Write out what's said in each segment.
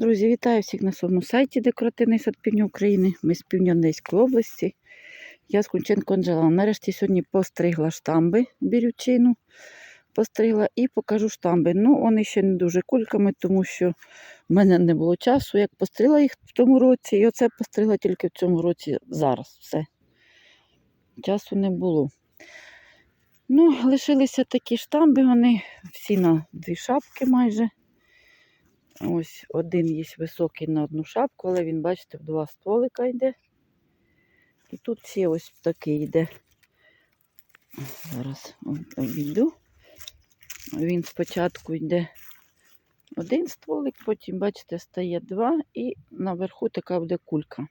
Друзі, вітаю всіх на своєму сайті Декоративний сад Півдня України. Ми з Південної області. Я з Кунченко Анжела. Нарешті сьогодні постригла штамби бірючину. Постригла і покажу штамби. Ну, вони ще не дуже кульками, тому що в мене не було часу. Як постригла їх в тому році, і оце постригла тільки в цьому році зараз. Все. Часу не було. Ну, лишилися такі штамби, вони всі на дві шапки майже. Ось один є високий на одну шапку, але він, бачите, в два стволика йде. І тут ще ось такий йде. Зараз обійду. Він спочатку йде один стволик, потім, бачите, стає два, і наверху така буде кулька.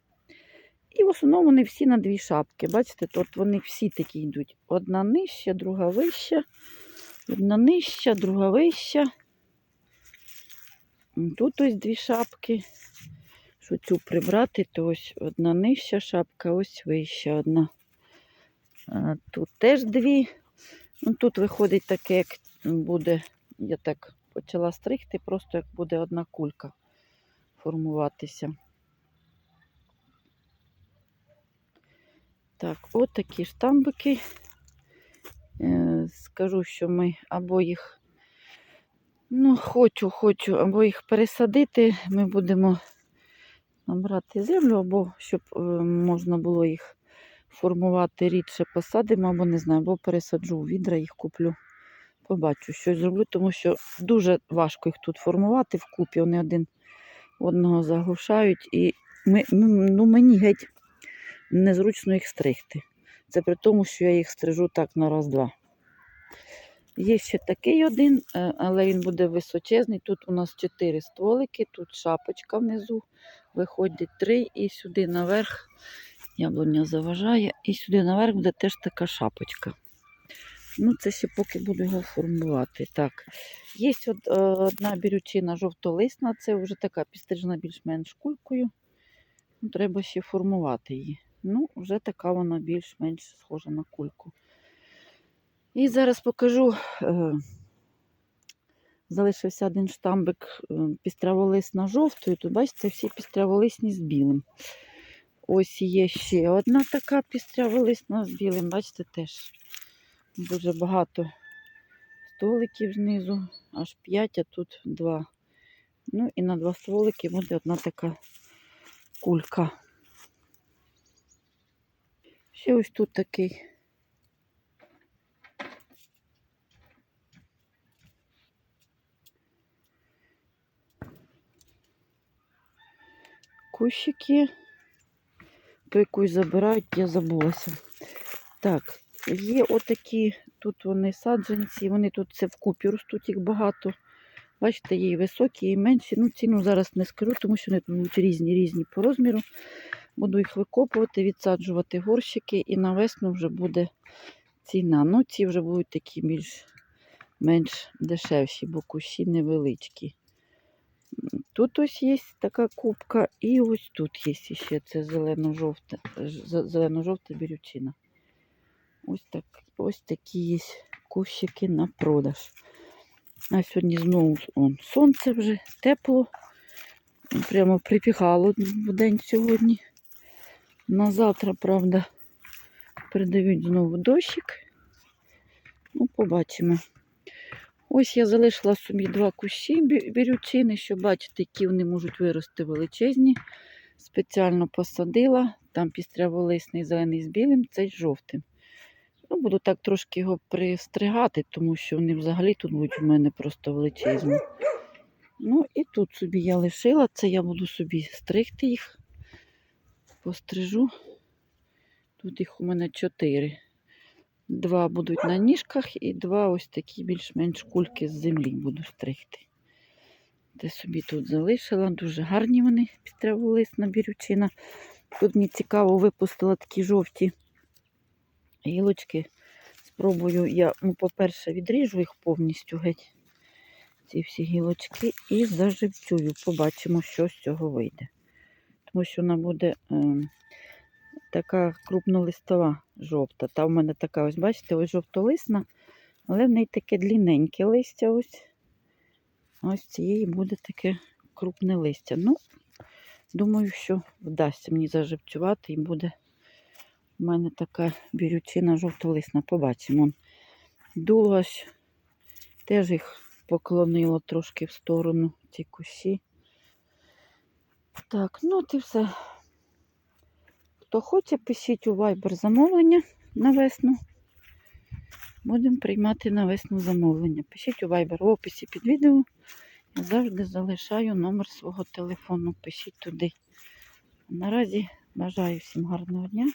І в основному вони всі на дві шапки. Бачите, тут вони всі такі йдуть. Одна нижча, друга вища, одна нижча, друга вища. Тут ось дві шапки. Що цю прибрати, то ось одна нижча шапка, ось вища одна. Тут теж дві. Ну, Тут виходить таке, як буде, я так почала стригти, просто як буде одна кулька формуватися. Так, от такі штамбики. Е, Скажу, що ми або їх Ну, хочу, хочу, або їх пересадити. Ми будемо набрати землю, або щоб е, можна було їх формувати рідше посадимо, або не знаю, або пересаджу у відра, їх куплю. Побачу, що зроблю, тому що дуже важко їх тут формувати вкупі. Вони один одного заглушають. І ми, ну, мені геть незручно їх стригти. Це при тому, що я їх стрижу так на раз-два. Є ще такий один, е, але він буде височезний. Тут у нас чотири стволики, тут шапочка внизу, виходить три, і сюди наверх яблуня заважає, і сюди наверх буде теж така шапочка. Ну, це ще поки буду його формувати. Так, Є от, е, одна бірючина жовтолисна, це вже така підстрижена більш-менш кулькою. Ну, Треба ще формувати її. Ну, вже така вона більш-менш схожа на кульку. І зараз покажу, е, залишився один штамбик е, пістряволисна жовтою. Тут, бачите, всі пістряволисні з білим. Ось є ще одна така пістряволисна з білим, бачите, теж дуже багато столиків знизу, аж 5, а тут 2. Ну і на два столики буде одна така кулька. Ще ось тут такий. Кущики. То якусь забирають, я забулася. Так, є отакі, тут вони саджанці, вони тут це вкупі ростуть, їх багато. Бачите, є і високі, і менші. Ну, ціну зараз не скажу, тому що вони будуть різні різні по розміру. Буду їх викопувати, відсаджувати горщики і на весну вже буде ціна. Ну, ці вже будуть такі більш-менш дешевші, бо кущі невеличкі. Тут ось є така кубка, і ось тут є ще це зелено-жовта зелено-жовта бірючина. Ось так, ось такі є кущики на продаж. А сьогодні знову он, сонце вже тепло. Прямо припіхало в день сьогодні. На завтра, правда, передають знову дощик. Ну, побачимо. Ось я залишила собі два кущі бірючини, щоб бачите, які вони можуть вирости величезні. Спеціально посадила, там пістряволисний зелений з білим, цей з жовтим. Ну, Буду так трошки його пристригати, тому що вони взагалі тут будуть у мене просто величезні. Ну і тут собі я лишила, це я буду собі стригти їх, пострижу. Тут їх у мене чотири. Два будуть на ніжках і два ось такі більш-менш кульки з землі буду стригти. Те собі тут залишила. Дуже гарні вони підтравились на бірючина. Тут мені цікаво випустила такі жовті гілочки. Спробую я, ну, по-перше, відріжу їх повністю геть, ці всі гілочки, і заживцюю. Побачимо, що з цього вийде. Тому що вона буде. Така крупнолистова жовта. Та в мене така, ось, бачите, ось жовтолисна, але в неї таке длінненьке листя. Ось ось цієї буде таке крупне листя. Ну, думаю, що вдасться мені заживцювати і буде в мене така бірючина жовтолисна. Побачимо. Дуло теж їх поклонило трошки в сторону ці кущі. Так, ну і все. Хто хоче, пишіть у Viber замовлення на весну. Будемо приймати на весну замовлення. Пишіть у Viber в описі під відео. Я завжди залишаю номер свого телефону. Пишіть туди. Наразі бажаю всім гарного дня.